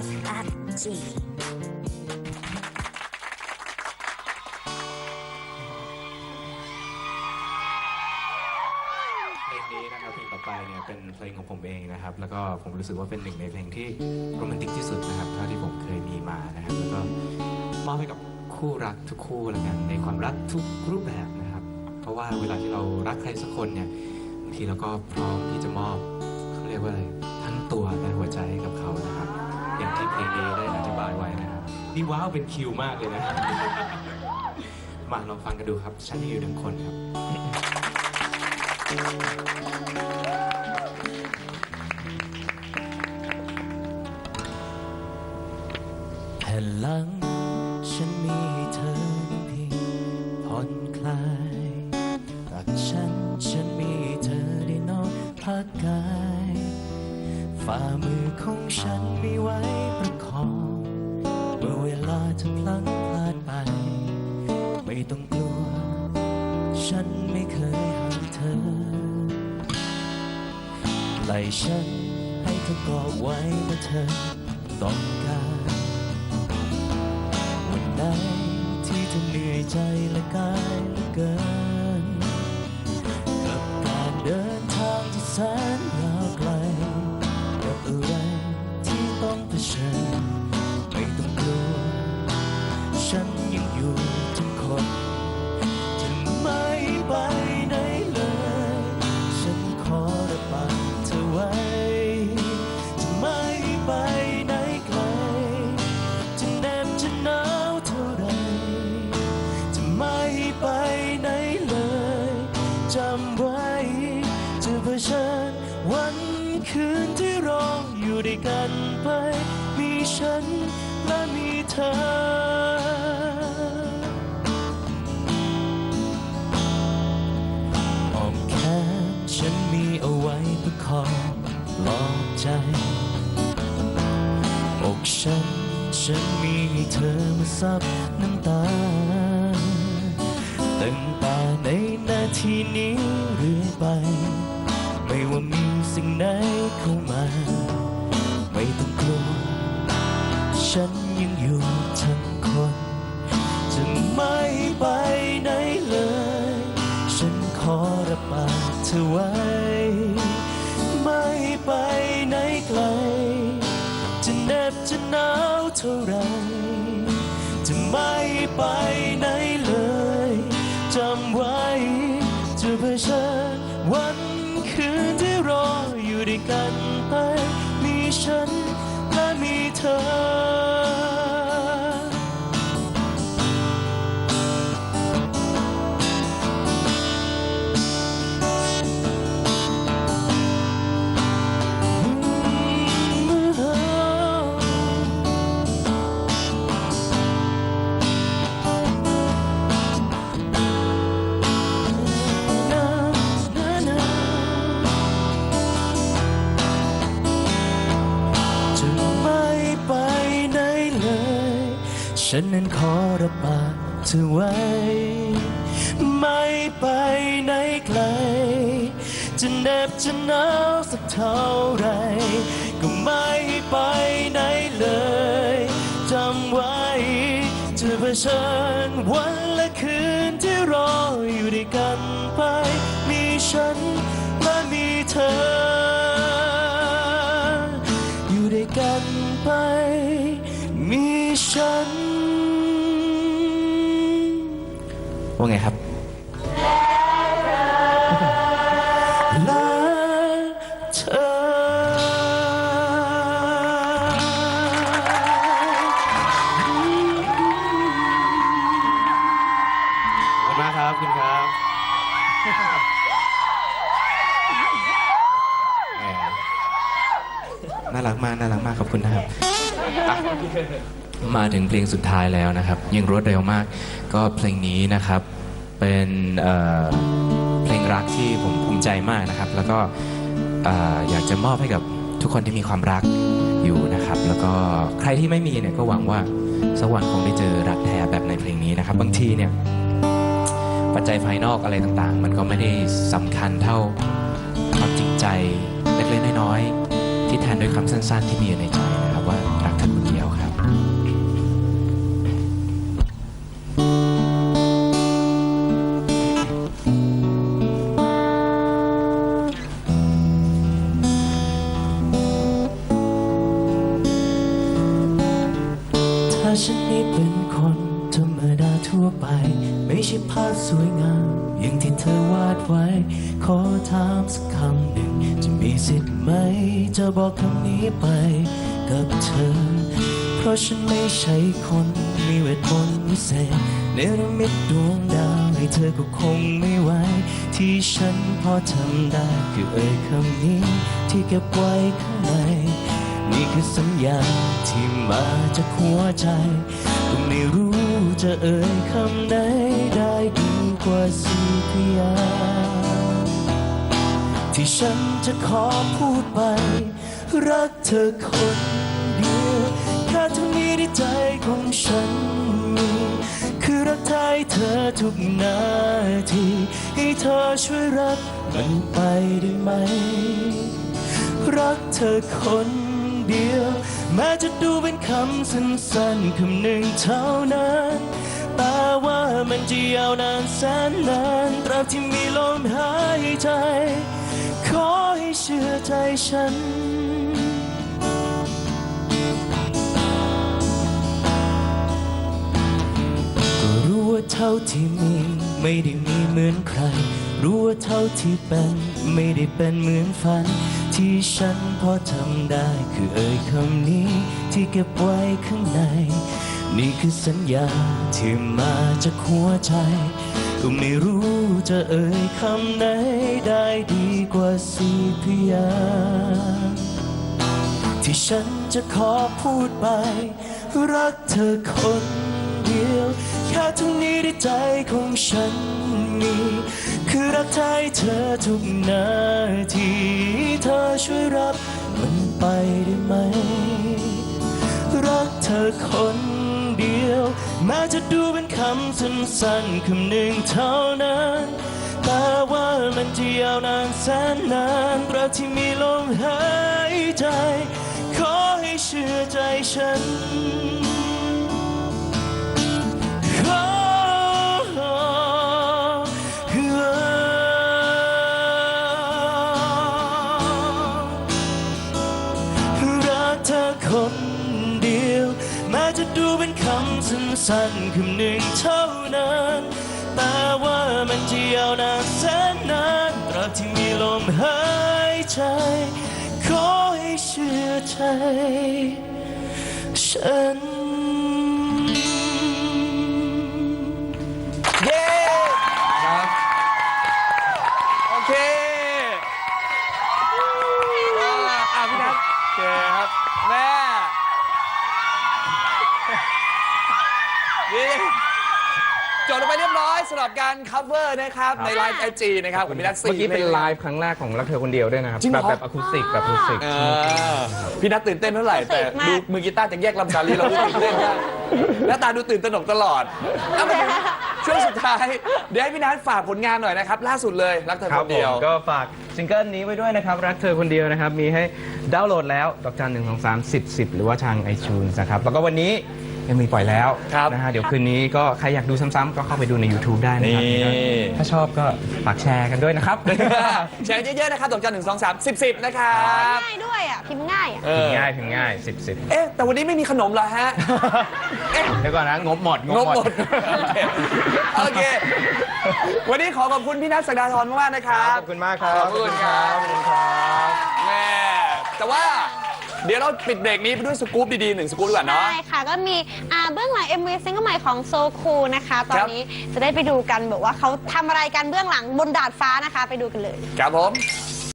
live at G. เพลงนี้นะครับเพลงต่อไปเนี่ยเป็นเพลงของผมเองนะครับ แล้วก็ผมรู้สึกว่าเป็นหนึ่งในเพลงที่โรแมนติกที่สุดนะครับเท่าที่ผมเคยมีมานะครับ แล้วก็มอบให้กับคู่รักทุกคู่แล้วกันในความรักทุกรูปแบบนะครับ เพราะว่าเวลาที่เรารักใครสักคนเนี่ยบางทีเราก็พร้อมที่จะมอบเขาเรียกว่าอะไรทั้งตัวและหัวใจให้กับเขานะครับ อย่างที่เพลงนี้ได้อธิบายไว้นะครับนี่ว้าวเป็นคิวมากเลยนะมาลองฟังกันดูครับ ฉันให้อยู่ทั้งคนครับ แผ่นหลังฉันมี ของฉันมีไว้ประคองเมื่อเวลาจะพลั้งพลาดไป ไม่ต้องกลัว ฉันไม่เคยห่างเธอไหลฉันให้เธอกอดไว้เมื่อเธอต้องการวันไหนที่เธอเหนื่อยใจและกายเหลือเกิน คืนที่รออยู่ด้วยกันไป มีฉันและมีเธอ อ้อมแขนฉันมีเอาไว้เพื่อคอยปลอบใจ อกฉัน ฉันมีให้เธอมาซับน้ำตาตั้งแต่ในนาทีนี้เรื่อไป ไม่ว่ามี สิ่งไหนเข้ามา ไม่ต้องกลัว ฉันยังอยู่ทั้งคน จะไม่ไปไหนเลย ฉันขอรับปากเธอไว้ ไม่ไปไหนไกล จะเหน็บจะหนาวเท่าไร จะไม่ไปไหนเลย จำไว้จะเผชิญวัน คืนที่รออยู่ด้วยกันไป มีฉันและมีเธอ ฉันนั้นขอรับปากเธอไว้ ไม่ไปไหนไกล จะเหน็บจะหนาวสักเท่าไร ก็ไม่ไปไหนเลยจำไว้จะเผชิญวันและคืนที่รออยู่ด้วยกันไป มีฉันและมีเธอ ว่าไงครับและเธอขอบคุณมากครับคุณครับแหมน่ารักมาก น่ารักมาก ขอบคุณนะครับอะ มาถึงเพลงสุดท้ายแล้วนะครับ ยังรวดเร็วมาก ก็เพลงนี้นะครับเป็นเเพลงรักที่ผมภูมิใจมากนะครับ แล้วก็เอ่อยากจะมอบให้กับทุกคนที่มีความรักอยู่นะครับ แล้วก็ใครที่ไม่มีเนี่ยก็หวังว่าสักวันคงได้เจอรักแท้แบบในเพลงนี้นะครับ บางทีเนี่ยปัจจัยภายนอกอะไรต่างๆ มันก็ไม่ได้สำคัญเท่าความจริงใจเล็กๆน้อยๆที่แทนด้วยคำสั้น ๆ ที่มีอยู่ในใจนะครับว่ารักคนเดียว ที่เธอวาดไว้ ขอถามสักคำหนึ่ง จะมีสิทธิ์ไหม จะบอกคำนี้ไปกับเธอ เพราะฉันไม่ใช่คนมีเวทมนต์วิเศษเนรมิตดวงดาวให้เธอก็คงไม่ไหวที่ฉันพอทำได้ คือเอ่ยคำนี้ที่เก็บไว้ข้างในนี่คือสัญญาที่มาจากหัวใจ ก็ไม่รู้จะเอ่ยคำไหนได้ดี กว่าสี่พยางค์ที่ฉันจะขอพูดไป รักเธอคนเดียวแค่เท่านี้ในใจของฉันมีคือรักไทยเธอทุกนาที ให้เธอช่วยรับมันไปได้ไหม รักเธอคนเดียว แม้จะดูเป็นคำสั้นๆคำหนึ่งเท่านั้น จะยาวนานแสนนานตราบที่มีลมหายใจ ขอให้เชื่อใจฉัน ก็รู้ว่าเท่าที่มีไม่ได้มีเหมือนใคร รู้ว่าเท่าที่เป็นไม่ได้เป็นเหมือนฝัน ที่ฉันพอทำได้คือเอ่ยคำนี้ที่เก็บไว้ข้างใน นี่คือสัญญาที่มาจากหัวใจ ก็ไม่รู้จะเอ่ยคำไหนได้ดีกว่าสี่พยางที่ฉันจะขอพูดไป รักเธอคนเดียว แค่ตรงนี้ในใจของฉันมีคือรักไทยเธอทุกนาทีเธอช่วยรับมันไปได้ไหม รักเธอคน ม้จะดูเป็นคำสั้นๆคำหนึ่งเท่านั้น แต่ว่ามันจะยาวนานแสนนานตราที่มีลมหายใจ ขอให้เชื่อใจฉัน สั้นคำหนึ่งเท่านั้น แต่ว่ามันจะยาวนานแสนนานตราบที่มีลมหายใจ ขอให้เชื่อใจ ฉัน เย้ครับโอเคอ่าพี่นัทโอเคครับแม่ ลงไปเรียบร้อยสำหรับการ cover นะครับในไลฟ์ไอจีนะครับของพี่นัทสี่เมื่อกี้เป็นพงไลฟ์ครั้งแรกของรักเธอคนเดียวด้วยนะครับ จริงเหรแบอ บแบบอะคูสติกแบบอะคูสติก เออพี่นัทตื่นเต้นเท่าไหร่แต่ดูมือกีตาร์จากแยกลำชาลีเราดูตื่นเต้นมากหน้าตาดูตื่นตระหนกตลอดเอาไปช่วงสุดท้าย เดี๋ยวให้พี่นัทฝากผลงานหน่อยนะครับ ล่าสุดเลยรักเธอคครับนผเดียมวก็ฝากซิงเกิลนี้ไว้ด้วยนะครับ รักเธอคนเดียวนะครับ มีให้ดาวน์โหลดแล้วดอกจันหนึ่งสองสามสิบสิบหรือว่าทาง iTunes นะครับ แล้วก็วันนี้ ยังมีปล่อยแล้วครับนะฮะเดี๋ยวคืนนี้ก็ใครอยากดูซ้ำๆก็เข้าไปดูใน YouTube ได้นะครับนี่ ถ้าชอบก็ฝากแชร์กันด้วยนะครับ แชร์เยอะๆนะครับดอกจันหนึ่งสองสามสิบสิบนะครับง่ายด้วยอะพิมพ์ง่ายอะ เอถึองง่ายถึงง่ายสิบสิบเอ๊ะ แต่วันนี้ไม่มีขนมเหรอฮะ เอ๊ะ เดี๋ยวก่อนนะงบหมดงบหมด โอเค วันนี้ขอขอบคุณพี่นัทสักดาธรมากๆนะครับขอบคุณมากครับ ขอบคุณครับ ขอบคุณครับ แม่แต่ว่า เดี๋ยวเราปิดเบรกนี้ไปด้วยสกู๊ปดีๆหนึ่งสกู๊ปดีกว่าเนาะ ใช่ค่ะ ก็มีอ่าเบื้องหลัง MV ซิงเกิลใหม่ของโซคูนะคะ ตอนนี้จะได้ไปดูกันแบบว่าเขาทำอะไรกันเบื้องหลังบนดาดฟ้านะคะ ไปดูกันเลย ครับผมส